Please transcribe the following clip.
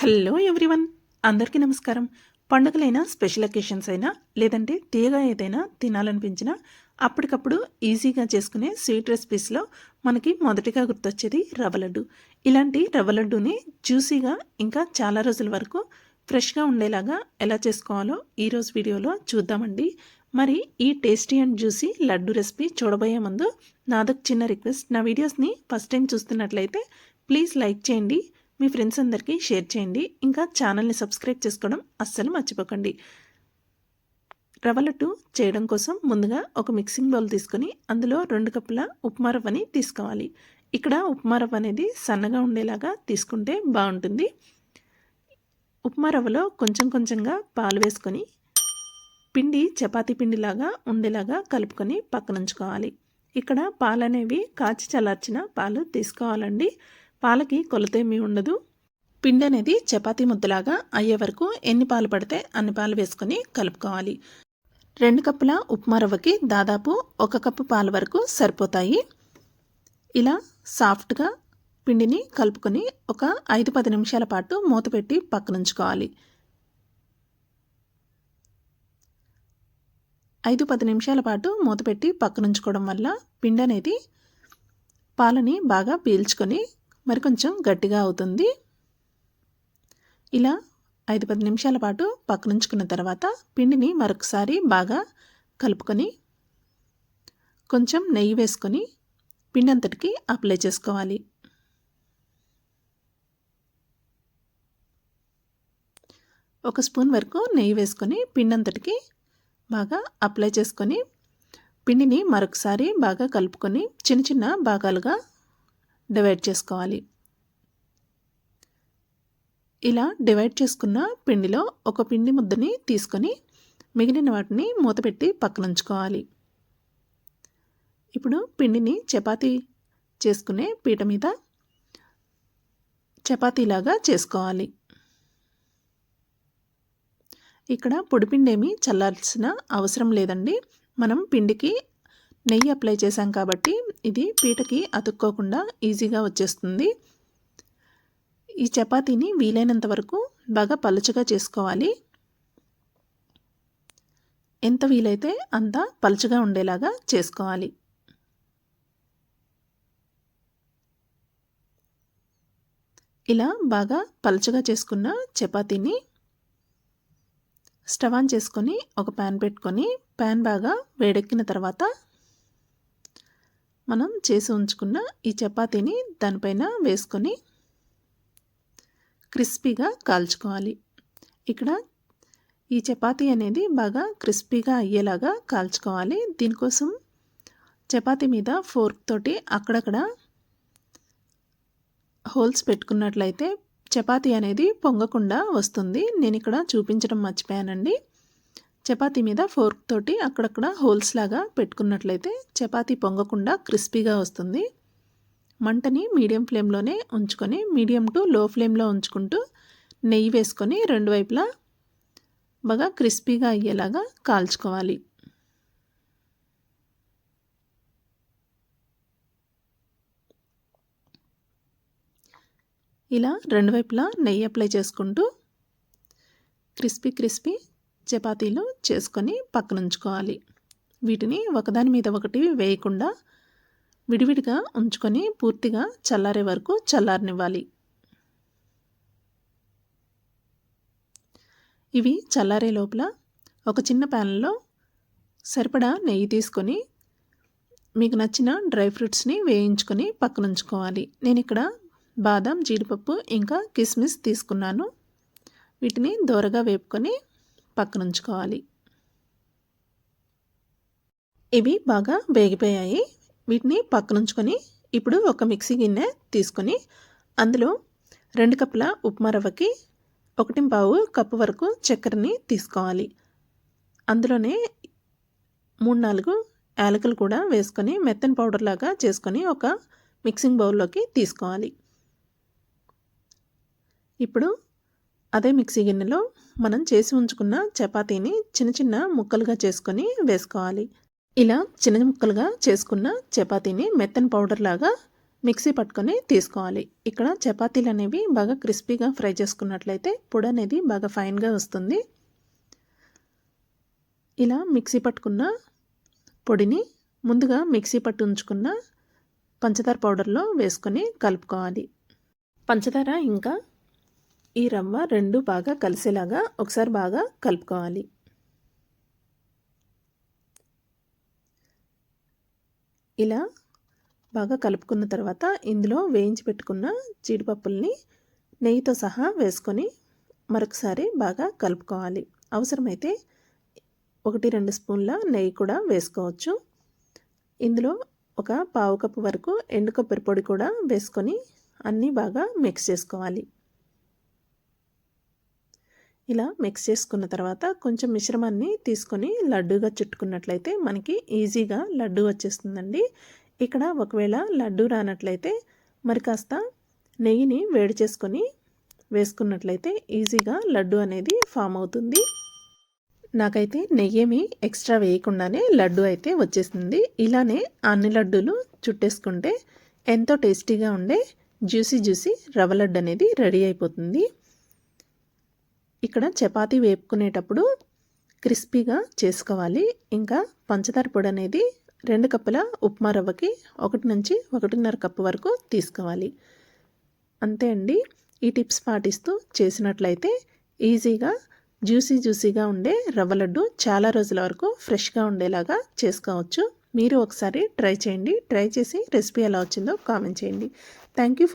Hello everyone అందరికీ నమస్కారం. పండుగలైనా special occasions అయినా లేదంటే తీయగా ఏదైనా తినాలనిపించినా అప్పటికప్పుడు ఈజీగా చేసుకునే స్వీట్ రెసిపీస్లో మనకి మొదటిగా గుర్తొచ్చేది రవ్వ లడ్డు. ఇలాంటి రవ్వ లడ్డూని జ్యూసీగా ఇంకా చాలా రోజుల వరకు ఫ్రెష్గా ఉండేలాగా ఎలా చేసుకోవాలో ఈరోజు వీడియోలో చూద్దామండి. మరి ఈ tasty and juicy laddu recipe చూడబోయే ముందు నాదొక చిన్న రిక్వెస్ట్. నా వీడియోస్ని ఫస్ట్ టైం చూస్తున్నట్లయితే ప్లీజ్ లైక్ చేయండి. మీ ఫ్రెండ్స్ అందరికీ షేర్ చేయండి. ఇంకా ఛానల్ని సబ్స్క్రైబ్ చేసుకోవడం అస్సలు మర్చిపోకండి. రవ్వ లడ్డు చేయడం కోసం ముందుగా ఒక మిక్సింగ్ బౌల్ తీసుకొని అందులో రెండు కప్పుల ఉప్మా రవ్వని తీసుకోవాలి. ఇక్కడ ఉప్మా రవ్వ అనేది సన్నగా ఉండేలాగా తీసుకుంటే బాగుంటుంది. ఉప్మా రవ్వలో కొంచెం కొంచెంగా పాలు వేసుకొని పిండి చపాతీ పిండిలాగా ఉండేలాగా కలుపుకొని పక్కనుంచుకోవాలి ఇక్కడ పాలు అనేవి కాచి చల్లార్చిన పాలు తీసుకోవాలండి. పాలకి కొలతేమీ ఉండదు. పిండి అనేది చపాతీ ముద్దలాగా అయ్యే వరకు ఎన్ని పాలు పడితే అన్ని పాలు వేసుకొని కలుపుకోవాలి. రెండు కప్పుల ఉప్మా రవ్వకి దాదాపు ఒక కప్పు పాల వరకు సరిపోతాయి. ఇలా సాఫ్ట్గా పిండిని కలుపుకొని ఒక ఐదు పది నిమిషాల పాటు మూత పెట్టి పక్కనుంచుకోవాలి. ఐదు పది నిమిషాల పాటు మూత పెట్టి పక్కనుంచుకోవడం వల్ల పిండి అనేది పాలని బాగా పీల్చుకొని మరి కొంచెం గట్టిగా అవుతుంది. ఇలా ఐదు పది నిమిషాల పాటు పక్కనుంచుకున్న తర్వాత పిండిని మరొకసారి బాగా కలుపుకొని కొంచెం నెయ్యి వేసుకొని పిండి అంతటికి అప్లై చేసుకోవాలి. ఒక స్పూన్ వరకు నెయ్యి వేసుకొని పిండి అంతటికి బాగా అప్లై చేసుకొని పిండిని మరొకసారి బాగా కలుపుకొని చిన్న చిన్న భాగాలుగా డివైడ్ చేసుకోవాలి. ఇలా డివైడ్ చేసుకున్న పిండిలో ఒక పిండి ముద్దని తీసుకొని మిగిలిన వాటిని మూతపెట్టి పక్కనుంచుకోవాలి ఇప్పుడు పిండిని చపాతీ చేసుకునే పీట మీద చపాతీలాగా చేసుకోవాలి. ఇక్కడ పొడిపిండి ఏమీ చల్లాల్సిన అవసరం లేదండి. మనం పిండికి నెయ్యి అప్లై చేశాం కాబట్టి ఇది పీటకి అతుక్కోకుండా ఈజీగా వచ్చేస్తుంది. ఈ చపాతీని వీలైనంత వరకు బాగా పలుచగా చేసుకోవాలి. ఎంత వీలైతే అంత పలుచగా ఉండేలాగా చేసుకోవాలి. ఇలా బాగా పలుచగా చేసుకున్న చపాతీని స్టవ్ ఆన్ చేసుకొని ఒక ప్యాన్ పెట్టుకొని ప్యాన్ బాగా వేడెక్కిన తర్వాత మనం చేసి ఉంచుకున్న ఈ చపాతీని దానిపైన వేసుకొని క్రిస్పీగా కాల్చుకోవాలి. ఇక్కడ ఈ చపాతీ అనేది బాగా క్రిస్పీగా అయ్యేలాగా కాల్చుకోవాలి. దీనికోసం చపాతీ మీద ఫోర్క్ తోటి అక్కడక్కడ హోల్స్ పెట్టుకున్నట్లయితే చపాతీ అనేది పొంగకుండా వస్తుంది. నేను ఇక్కడ చూపించడం మర్చిపోయానండి. చపాతీ మీద ఫోర్క్ తోటి అక్కడక్కడ హోల్స్ లాగా పెట్టుకున్నట్లయితే చపాతీ పొంగకుండా క్రిస్పీగా వస్తుంది. మంటని మీడియం ఫ్లేమ్లోనే ఉంచుకొని మీడియం టు లో ఫ్లేమ్లో ఉంచుకుంటూ నెయ్యి వేసుకొని రెండు వైపులా బాగా క్రిస్పీగా అయ్యేలాగా కాల్చుకోవాలి. ఇలా రెండు వైపులా నెయ్యి అప్లై చేసుకుంటూ క్రిస్పీ క్రిస్పీ చపాతీలు చేసుకొని పక్కన ఉంచుకోవాలి వీటిని ఒకదాని మీద ఒకటి వేయకుండా విడివిడిగా ఉంచుకొని పూర్తిగా చల్లారే వరకు చల్లారనివ్వాలి. ఇవి చల్లారే లోపల ఒక చిన్న ప్యాన్లో సరిపడా నెయ్యి తీసుకొని మీకు నచ్చిన డ్రై ఫ్రూట్స్ని వేయించుకొని పక్కన ఉంచుకోవాలి నేను ఇక్కడ బాదం జీడిపప్పు ఇంకా కిస్మిస్ తీసుకున్నాను. వీటిని దోరగా వేపుకొని పక్కన ఉంచుకోవాలి ఇవి బాగా వేగిపోయాయి. వీటిని పక్కన ఉంచుకొని ఇప్పుడు ఒక మిక్సీ గిన్నె తీసుకొని అందులో రెండు కప్పుల ఉప్మా రవ్వకి ఒకటి పావు కప్పు వరకు చక్కెరని తీసుకోవాలి. అందులోనే మూడు నాలుగు యాలకులు కూడా వేసుకొని మెత్తని పౌడర్ లాగా చేసుకొని ఒక మిక్సింగ్ బౌల్లోకి తీసుకోవాలి. ఇప్పుడు అదే మిక్సీ గిన్నెలో మనం చేసి ఉంచుకున్న చపాతీని చిన్న చిన్న ముక్కలుగా చేసుకొని వేసుకోవాలి. ఇలా చిన్న ముక్కలుగా చేసుకున్న చపాతీని మెత్తని పౌడర్ లాగా మిక్సీ పట్టుకొని తీసుకోవాలి. ఇక్కడ చపాతీలు అనేవి బాగా క్రిస్పీగా ఫ్రై చేసుకున్నట్లయితే పొడి అనేది బాగా ఫైన్గా వస్తుంది. ఇలా మిక్సీ పట్టుకున్న పొడిని ముందుగా మిక్సీ పట్టు ఉంచుకున్న పంచదార పౌడర్లో వేసుకొని కలుపుకోవాలి. పంచదార ఇంకా ఈ రవ్వ రెండు బాగా కలిసేలాగా ఒకసారి బాగా కలుపుకోవాలి. ఇలా బాగా కలుపుకున్న తర్వాత ఇందులో వేయించి పెట్టుకున్న జీడిపప్పుల్ని నెయ్యితో సహా వేసుకొని మరొకసారి బాగా కలుపుకోవాలి. అవసరమైతే ఒకటి రెండు స్పూన్ల నెయ్యి కూడా వేసుకోవచ్చు. ఇందులో ఒక పావు కప్పు వరకు ఎండు కొబ్బరి పొడి కూడా వేసుకొని అన్నీ బాగా మిక్స్ చేసుకోవాలి. ఇలా మిక్స్ చేసుకున్న తర్వాత కొంచెం మిశ్రమాన్ని తీసుకొని లడ్డూగా చుట్టుకున్నట్లయితే మనకి ఈజీగా లడ్డు వచ్చేస్తుందండి. ఇక్కడ ఒకవేళ లడ్డు రానట్లయితే మరి కాస్త నెయ్యిని వేడి చేసుకొని వేసుకున్నట్లయితే ఈజీగా లడ్డు అనేది ఫామ్ అవుతుంది. నాకైతే నెయ్యేమి ఎక్స్ట్రా వేయకుండానే లడ్డు అయితే వచ్చేసింది. ఇలానే అన్ని లడ్డూలు చుట్టేసుకుంటే ఎంతో టేస్టీగా ఉండే జ్యూసీ జ్యూసీ రవ్వ లడ్డు అనేది రెడీ అయిపోతుంది. ఇక్కడ చపాతీ వేపుకునేటప్పుడు క్రిస్పీగా చేసుకోవాలి. ఇంకా పంచదార పొడి అనేది రెండు కప్పుల ఉప్మా రవ్వకి ఒకటి నుంచి ఒకటిన్నర కప్పు వరకు తీసుకోవాలి. అంతే అండి. ఈ టిప్స్ పాటిస్తూ చేసినట్లయితే ఈజీగా జ్యూసీ జ్యూసీగా ఉండే రవ్వ లడ్డు చాలా రోజుల వరకు ఫ్రెష్గా ఉండేలాగా చేసుకోవచ్చు. మీరు ఒకసారి ట్రై చేయండి. ట్రై చేసి రెసిపీ ఎలా వచ్చిందో కామెంట్ చేయండి. Thank you